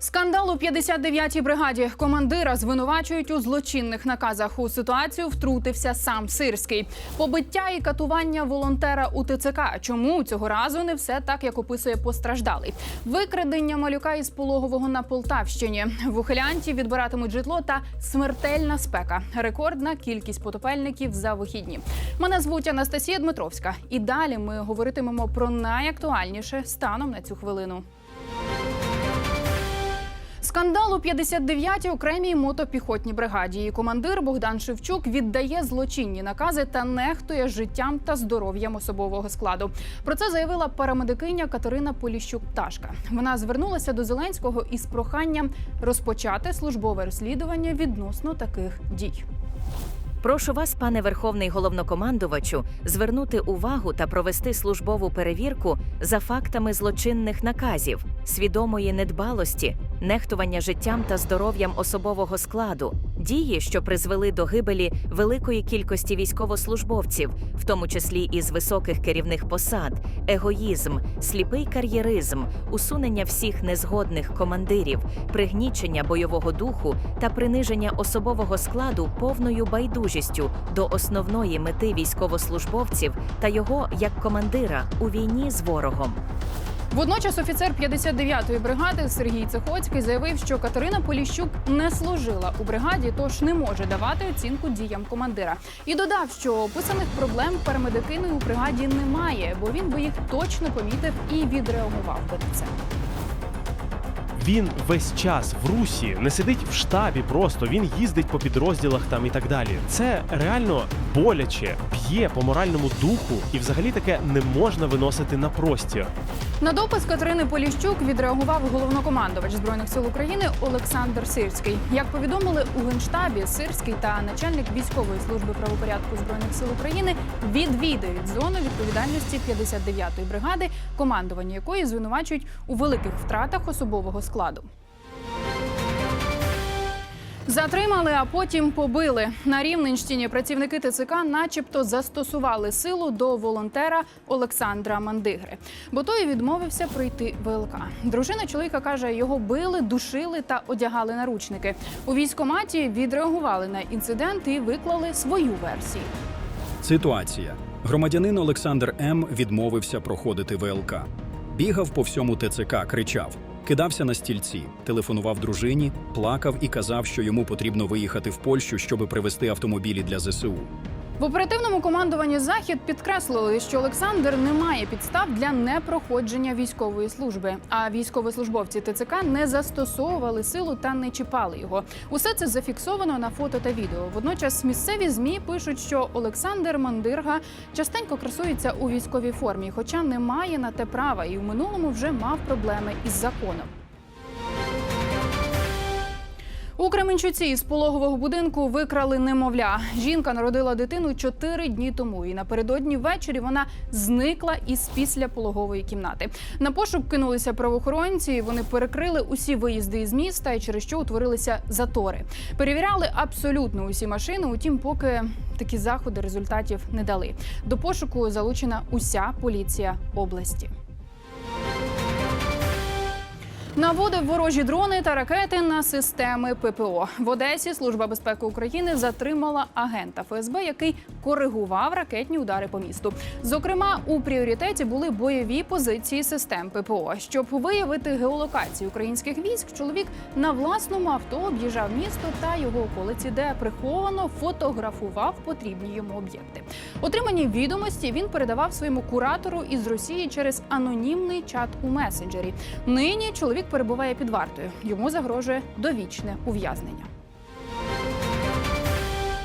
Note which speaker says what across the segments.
Speaker 1: Скандал у 59-й бригаді. Командира звинувачують у злочинних наказах. У ситуацію втрутився сам Сирський. Побиття і катування волонтера у ТЦК. Чому цього разу не все так, як описує постраждалий? Викрадення малюка із пологового на Полтавщині. В ухилянті відбиратимуть житло та смертельна спека. Рекордна кількість потопельників за вихідні. Мене звуть Анастасія Дмитровська. І далі ми говоритимемо про найактуальніше станом на цю хвилину. Скандал у 59-й окремій мотопіхотній бригаді. Її командир Богдан Шевчук віддає злочинні накази та нехтує життям та здоров'ям особового складу. Про це заявила парамедикиня Катерина Поліщук Пташка. Вона звернулася до Зеленського із проханням розпочати службове розслідування відносно таких дій.
Speaker 2: Прошу вас, пане верховний головнокомандувачу, звернути увагу та провести службову перевірку за фактами злочинних наказів, свідомої недбалості, нехтування життям та здоров'ям особового складу, дії, що призвели до гибелі великої кількості військовослужбовців, в тому числі із високих керівних посад, егоїзм, сліпий кар'єризм, усунення всіх незгодних командирів, пригнічення бойового духу та приниження особового складу повною байдужістю до основної мети військовослужбовців та його як командира у війні з ворогом.
Speaker 1: Водночас офіцер 59-ї бригади Сергій Цехоцький заявив, що Катерина Поліщук не служила у бригаді, тож не може давати оцінку діям командира. І додав, що описаних проблем парамедикиною у бригаді немає, бо він би їх точно помітив і відреагував би на це.
Speaker 3: Він весь час в русі не сидить в штабі, просто він їздить по підрозділах там і так далі. Це реально боляче, б'є по моральному духу, і взагалі таке не можна виносити на простір.
Speaker 1: На допис Катерини Поліщук відреагував головнокомандувач збройних сил України Олександр Сирський. Як повідомили у генштабі, Сирський та начальник військової служби правопорядку збройних сил України відвідають зону відповідальності 59-ї бригади, командування якої звинувачують у великих втратах особового складу. Затримали, а потім побили. На Рівненщині працівники ТЦК начебто застосували силу до волонтера Олександра Мандигри, бо той відмовився прийти ВЛК. Дружина чоловіка каже, його били, душили та одягали наручники. У військкоматі відреагували на інцидент і виклали свою версію.
Speaker 4: Ситуація. Громадянин Олександр М. відмовився проходити ВЛК. Бігав по всьому ТЦК, кричав, кидався на стільці, телефонував дружині, плакав і казав, що йому потрібно виїхати в Польщу, щоби привезти автомобілі для ЗСУ.
Speaker 1: В оперативному командуванні захід підкреслили, що Олександр не має підстав для непроходження військової служби. А військовослужбовці ТЦК не застосовували силу та не чіпали його. Усе це зафіксовано на фото та відео. Водночас місцеві змі пишуть, що Олександр Мандирга частенько красується у військовій формі, хоча не має на те права і в минулому вже мав проблеми із законом. У Кременчуці із пологового будинку викрали немовля. Жінка народила дитину чотири дні тому, і напередодні ввечері вона зникла із післяпологової кімнати. На пошук кинулися правоохоронці. Вони перекрили усі виїзди із міста, і через що утворилися затори. Перевіряли абсолютно усі машини. Утім, поки такі заходи результатів не дали. До пошуку залучена уся поліція області. Наводив ворожі дрони та ракети на системи ППО. В Одесі Служба безпеки України затримала агента ФСБ, який коригував ракетні удари по місту. Зокрема, у пріоритеті були бойові позиції систем ППО. Щоб виявити геолокацію українських військ, чоловік на власному авто об'їжджав місто та його околиці, де приховано фотографував потрібні йому об'єкти. Отримані відомості він передавав своєму куратору із Росії через анонімний чат у месенджері. Нині чоловік перебуває під вартою. Йому загрожує довічне ув'язнення.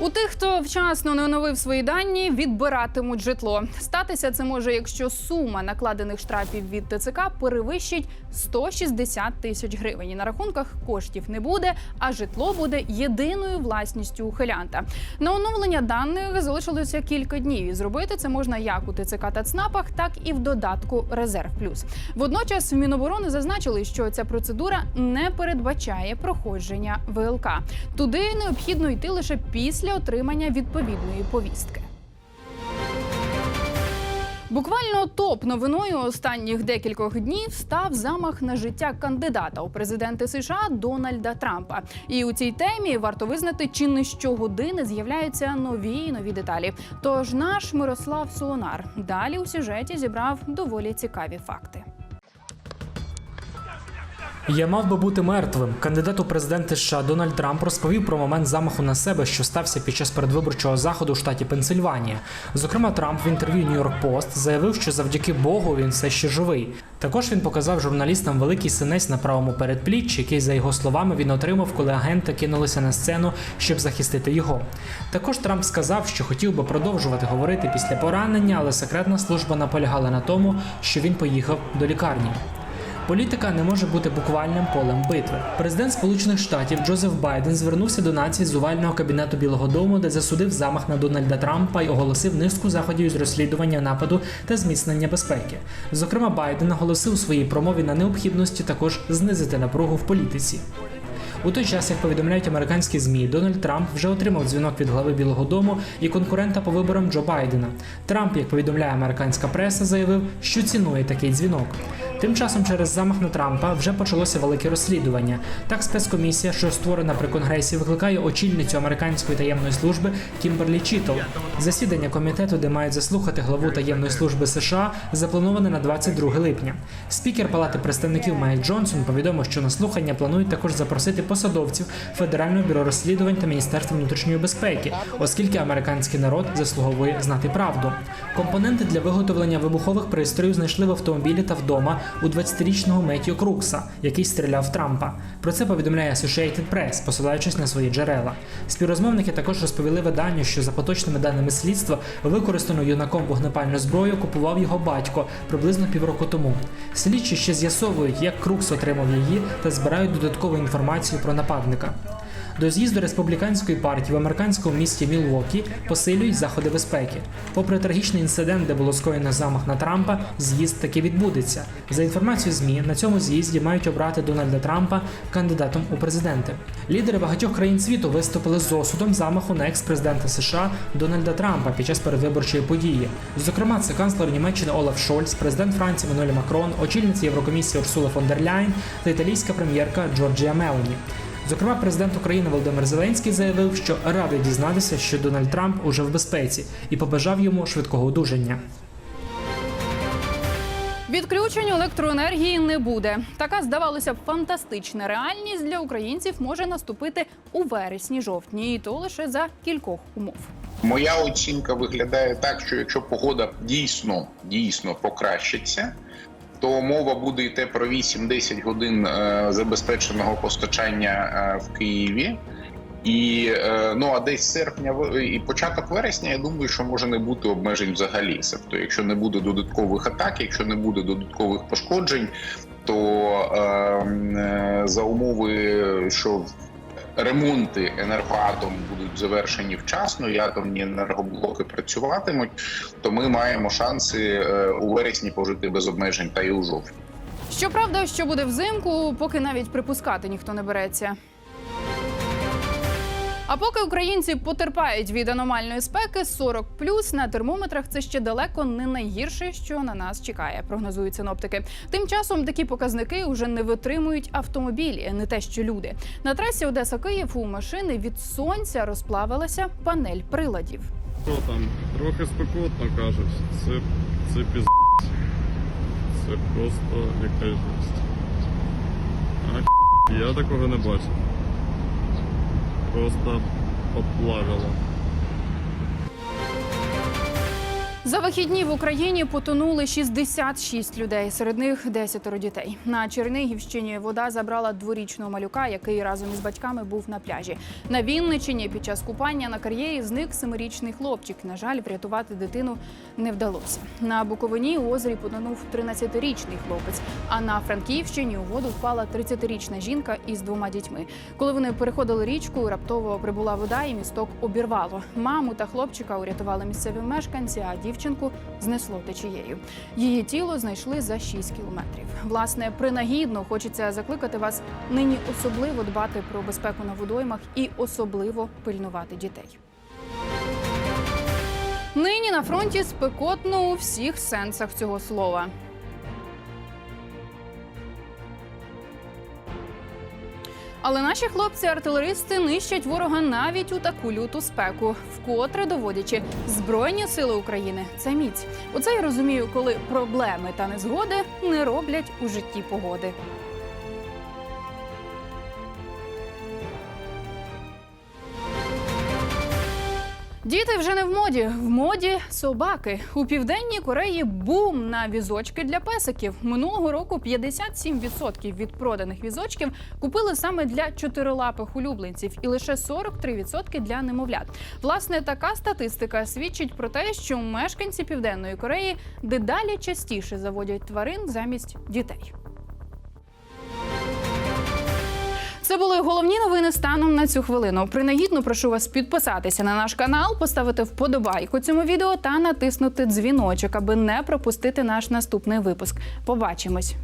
Speaker 1: У тих, хто вчасно не оновив свої дані, відбиратимуть житло. Статися це може, якщо сума накладених штрафів від ТЦК перевищить 160 тисяч гривень. І на рахунках коштів не буде, а житло буде єдиною власністю ухилянта. На оновлення даних залишилося кілька днів. І зробити це можна як у ТЦК та ЦНАПах, так і в додатку Резерв Плюс. Водночас в Міноборони зазначили, що ця процедура не передбачає проходження ВЛК. Туди необхідно йти лише після отримання відповідної повістки. Буквально топ новиною останніх декількох днів став замах на життя кандидата у президенти США Дональда Трампа. І у цій темі варто визнати, чи не щогодини з'являються нові і нові деталі. Тож наш Мирослав Солонар далі у сюжеті зібрав доволі цікаві факти.
Speaker 5: Я мав би бути мертвим. Кандидат у президенти США Дональд Трамп розповів про момент замаху на себе, що стався під час передвиборчого заходу у штаті Пенсильванія. Зокрема, Трамп в інтерв'ю Нью-Йорк Пост заявив, що завдяки Богу він все ще живий. Також він показав журналістам великий синець на правому передпліччі, який, за його словами, він отримав, коли агенти кинулися на сцену, щоб захистити його. Також Трамп сказав, що хотів би продовжувати говорити після поранення, але секретна служба наполягала на тому, що він поїхав до лікарні. Політика не може бути буквальним полем битви. Президент Сполучених Штатів Джозеф Байден звернувся до нації з увального кабінету Білого Дому, де засудив замах на Дональда Трампа і оголосив низку заходів з розслідування нападу та зміцнення безпеки. Зокрема, Байден наголосив у своїй промові на необхідності також знизити напругу в політиці. У той час, як повідомляють американські змі, Дональд Трамп вже отримав дзвінок від глави Білого Дому і конкурента по виборам Джо Байдена. Трамп, як повідомляє американська преса, заявив, що цінує такий дзвінок. Тим часом, через замах на Трампа вже почалося велике розслідування. Так, спецкомісія, що створена при конгресі, викликає очільницю американської таємної служби Кімберлі Чітл. Засідання комітету, де мають заслухати главу таємної служби США, заплановане на 22 липня. Спікер Палати представників Майк Джонсон повідомив, що на слухання планують також запросити посадовців Федерального бюро розслідувань та Міністерства внутрішньої безпеки, оскільки американський народ заслуговує знати правду. Компоненти для виготовлення вибухових пристроїв знайшли в автомобілі та вдома у 20-річного Меттю Крукса, який стріляв Трампа. Про це повідомляє Associated Press, посилаючись на свої джерела. Співрозмовники також розповіли виданню, що за поточними даними слідства використану юнаком вогнепальну зброю купував його батько приблизно півроку тому. Слідчі ще з'ясовують, як Крукс отримав її та збирають додаткову інформацію про нападника. До з'їзду республіканської партії в американському місті Мілвокі посилюють заходи безпеки. Попри трагічний інцидент, де було скоєно замах на Трампа, з'їзд таки відбудеться. За інформацією ЗМІ, на цьому з'їзді мають обрати Дональда Трампа кандидатом у президенти. Лідери багатьох країн світу виступили з осудом замаху на екс-президента США Дональда Трампа під час передвиборчої події. Зокрема, це канцлер Німеччини Олаф Шольц, президент Франції Мануель Макрон, очільниця Єврокомісії Урсула фон дер Ляйн та італійська прем'єрка Джорджія Мелоні. Зокрема, президент України Володимир Зеленський заявив, що радий дізнатися, що Дональд Трамп уже в безпеці, і побажав йому швидкого одужання.
Speaker 1: Відключень електроенергії не буде. Така здавалося б фантастична реальність для українців може наступити у вересні-жовтні, і то лише за кількох умов.
Speaker 6: Моя оцінка виглядає так, що якщо погода дійсно дійсно покращиться, то мова буде йти про 8-10 годин е, забезпеченого постачання е, в Києві. І е, ну а десь серпня і початок вересня, я думаю, що може не бути обмежень взагалі. Тобто, якщо не буде додаткових атак, якщо не буде додаткових пошкоджень, то е, е, за умови, що ремонти енергоатом будуть завершені вчасно, і атомні енергоблоки працюватимуть, то ми маємо шанси е, у вересні пожити без обмежень та й у жовтні.
Speaker 1: Щоправда, що буде взимку, поки навіть припускати ніхто не береться. А поки українці потерпають від аномальної спеки 40 на термометрах це ще далеко не найгірше, що на нас чекає, прогнозують синоптики. Тим часом такі показники вже не витримують автомобілі, не те, що люди. На трасі Одеса Київ у машини від сонця розплавилася панель приладів.
Speaker 7: Що там? Трохи спекотно кажуть. Це, це піз... Це просто якась жесть. А я такого не бачив. Просто поплавило.
Speaker 1: За вихідні в Україні потонули 66 людей, серед них 10 дітей. На Чернігівщині вода забрала дворічного малюка, який разом із батьками був на пляжі. На Вінничині під час купання на кар'єрі зник семирічний хлопчик. На жаль, врятувати дитину не вдалося. На Буковині у озері потонув 13-річний хлопець. А на Франківщині у воду впала 30-річна жінка із двома дітьми. Коли вони переходили річку, раптово прибула вода, і місток обірвало. Маму та хлопчика урятували місцеві мешканці, а дівчинку знесло течією. Її тіло знайшли за 6 кілометрів. Власне, принагідно хочеться закликати вас нині особливо дбати про безпеку на водоймах і особливо пильнувати дітей. Нині на фронті спекотно у всіх сенсах цього слова. Але наші хлопці-артилеристи нищать ворога навіть у таку люту спеку, вкотре доводячи збройні сили України. Це міць. Оце я розумію, коли проблеми та незгоди не роблять у житті погоди. Діти вже не в моді. В моді собаки. У південній Кореї бум на візочки для песиків. Минулого року 57% від проданих візочків купили саме для чотирилапих улюбленців, і лише 43% для немовлят. Власне, така статистика свідчить про те, що мешканці південної Кореї дедалі частіше заводять тварин замість дітей. Це були головні новини станом на цю хвилину. Принагідно прошу вас підписатися на наш канал, поставити вподобайку цьому відео та натиснути дзвіночок, аби не пропустити наш наступний випуск. Побачимось.